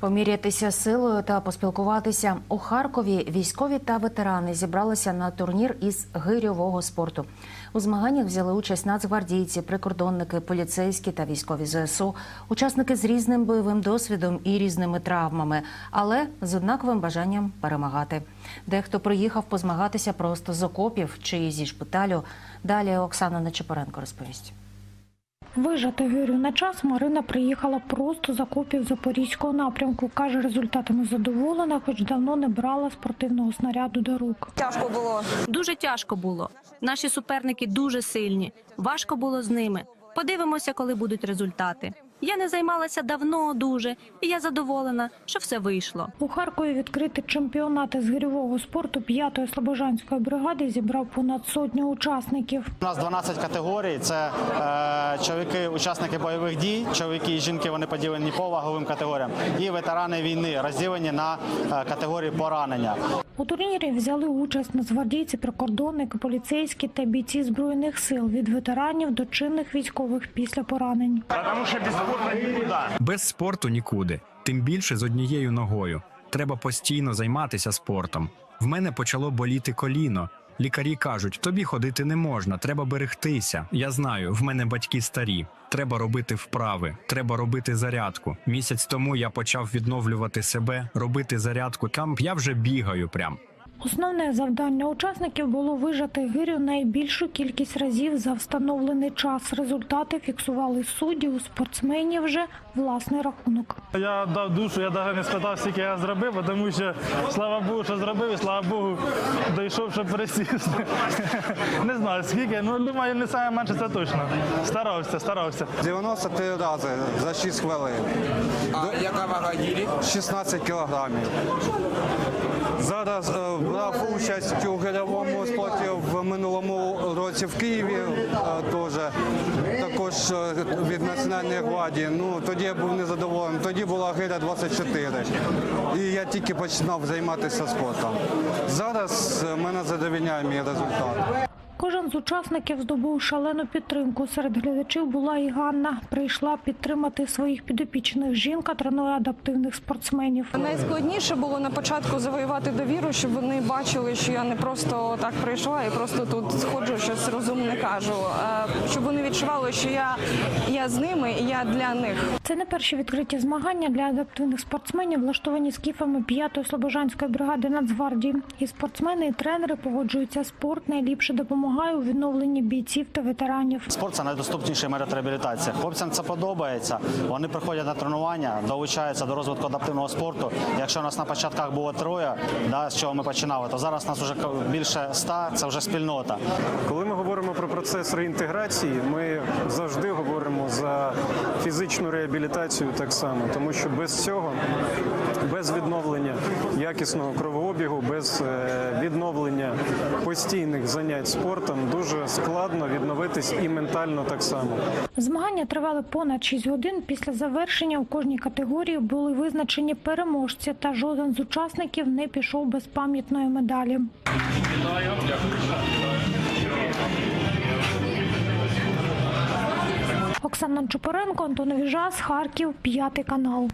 Помірятися силою та поспілкуватися у Харкові. Військові та ветерани зібралися на турнір із гирьового спорту. У змаганнях взяли участь нацгвардійці, прикордонники, поліцейські та військові ЗСУ, учасники з різним бойовим досвідом і різними травмами, але з однаковим бажанням перемагати. Дехто приїхав позмагатися просто з окопів чи зі шпиталю. Далі Оксана Нечепоренко розповість. Вижати Гирю на час Марина приїхала просто за копів Запорізького напрямку. Каже, результатами задоволена, хоч давно не брала спортивного снаряду до рук. Тяжко було. Дуже тяжко було. Наші суперники дуже сильні. Важко було з ними. Подивимося, коли будуть результати. Я не займалася давно дуже, і я задоволена, що все вийшло. У Харкові відкрити чемпіонати з гирьового спорту 5-ї слобожанської бригади зібрав понад сотню учасників. У нас 12 категорій. Це е, чоловіки, учасники бойових дій, чоловіки і жінки вони поділені по ваговим категоріям, і ветерани війни розділені на е, категорії поранення. У турнірі взяли участь нацгвардійці, прикордонники, поліцейські та бійці збройних сил від ветеранів до чинних військових після поранень. Потому что без спорта никуда. Без спорту нікуди, тим більше з однією ногою. Треба постійно займатися спортом. В мене почало боліти коліно. Лікарі кажуть, тобі ходити не можна, треба берегтися. Я знаю, в мене батьки старі. Треба робити вправи, треба робити зарядку. Місяць тому я почав відновлювати себе, робити зарядку. Там я вже бігаю прям. Основне завдання учасників було вижати гирю найбільшу кількість разів за встановлений час. Результати фіксували судді у спортсменів вже власний рахунок. Я дав душу, я навіть не спитав, скільки я зробив, тому що слава Богу, що зробив, і слава Богу, дійшов, щоб пересісти. Не знаю скільки, ну думаю, не саме менше це точно. Старався, старався. 93 рази за 6 хвилин. А яка вага гірі? 16 кілограмів. Зараз е, брав участь у гирьовому спорті в минулому році в Києві. е, Теж також е, від Національної гвардії. Ну тоді я був незадоволений. Тоді була гиря 24. І я тільки починав займатися спортом. Зараз мене задовільняє мій результат. Кожен з учасників здобув шалену підтримку. Серед глядачів була і Ганна. Прийшла підтримати своїх підопічних. Жінка тренує адаптивних спортсменів. Найскладніше було на початку завоювати довіру, щоб вони бачили, що я не просто так прийшла і просто тут сходжу, щось розумне кажу. Щоб вони відчували, що я, я з ними і я для них. Це не перші відкриті змагання для адаптивних спортсменів, влаштовані скіфами 5-ї слобожанської бригади Нацгвардії. І спортсмени, і тренери погоджуються, спорт найліпше допомагає у відновленні бійців та ветеранів. Спорт це найдоступніший метод реабілітації. Хлопцям це подобається. Вони приходять на тренування, долучаються до розвитку адаптивного спорту. Якщо у нас на початках було троє, да, з чого ми починали, то зараз нас вже більше ста. Це вже спільнота. Коли ми говоримо про процес реінтеграції, ми завжди говоримо за фізичну реабілітацію так само, тому що без цього, без відновлення якісного кровообігу, без е, відновлення постійних занять спортом дуже складно відновитись і ментально так само. Змагання тривали понад 6 годин. Після завершення у кожній категорії були визначені переможці, та жоден з учасників не пішов без пам'ятної медалі. Оксана Чупоренко, Антон Віжас, Харків, п'ятий канал.